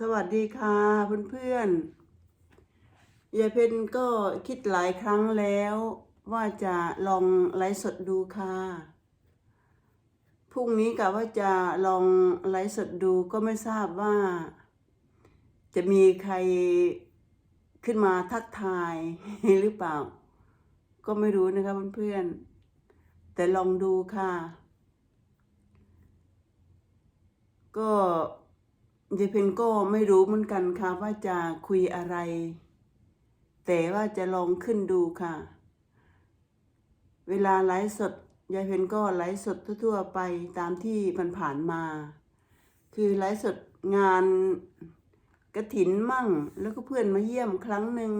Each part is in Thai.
สวัสดีค่ะเพื่อนๆยายเพนก็คิดหลายครั้งแล้วว่าจะลองไลฟ์สดดูค่ะพรุ่งนี้กะว่าจะลองไลฟ์สดดูก็ไม่ทราบว่า จะมีใครขึ้นมาทักทายหรือเปล่า ก็ไม่รู้นะคะเพื่อนๆแต่ลองดูค่ะ ก็ ยายเพนก็ไม่รู้เหมือนกันค่ะว่าจะคุยอะไร แต่ว่าจะลองขึ้นดูค่ะ เวลาไลฟ์สดยายเพนก็ไลฟ์สดทั่วๆไปตามที่มันผ่านมา คือไลฟ์สดงานกระถินมั่ง แล้วก็เพื่อนมาเยี่ยมครั้งหนึ่ง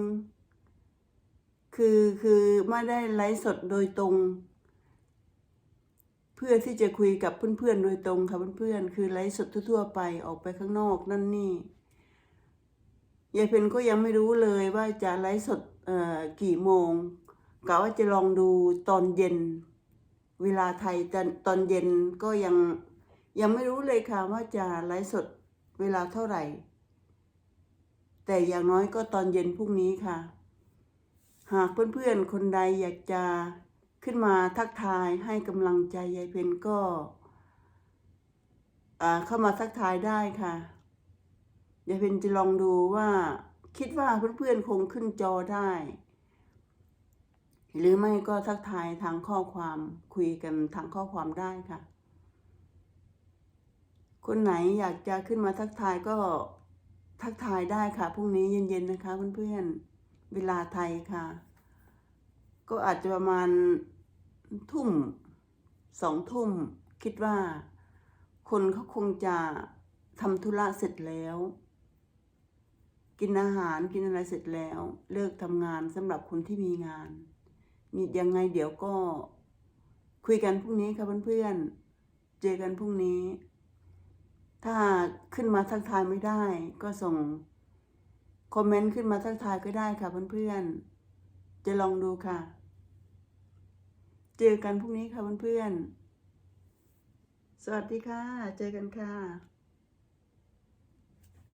คือคือไม่ได้ไลฟ์สดโดยตรง เพื่อที่จะคุยกับเพื่อนๆโดยตรงค่ะเพื่อนๆคือไลฟ์สดทั่วๆไปออกไปข้างนอกนั่นนี่ยายเพนก็ยังไม่รู้เลยว่าจะไลฟ์สดเอ่อกี่โมงกะว่าจะลองดูตอนเย็น เวลาไทยตอนเย็นก็ยังยังไม่รู้เลยค่ะว่าจะไลฟ์สดเวลาเท่าไหร่ แต่อย่างน้อยก็ตอนเย็นพรุ่งนี้ค่ะ หากเพื่อนๆคนใดอยากจะ ขึ้นมาทักทายให้กำลังใจยายเพนก็เข้ามาทักทายได้ค่ะยายเพนจะลองดูว่าคิดว่าเพื่อนๆคงขึ้นจอได้ หรือไม่ก็ทักทายทางข้อความคุยกันทางข้อความได้ค่ะ คนไหนอยากจะขึ้นมาทักทายก็ทักทายได้ค่ะพรุ่งนี้เย็นๆนะคะเพื่อนๆเวลาไทยค่ะ ก็อาจจะประมาณ ทุ่มสองทุ่มคิดว่า คนเขาคงจะทำธุระเสร็จแล้ว กินอาหารกินอะไรเสร็จแล้ว เลิกทำงานสำหรับคนที่มีงาน มียังไงเดี๋ยวก็คุยกันพรุ่งนี้ค่ะเพื่อนๆเจอกันพรุ่งนี้ ถ้าขึ้นมาทักทายไม่ได้ ก็ส่งคอมเมนต์ขึ้นมาทักทายก็ได้ค่ะเพื่อนๆจะลองดูค่ะ เจอกันพรุ่งนี้ค่ะเพื่อนๆ สวัสดีค่ะ เจอกันค่ะ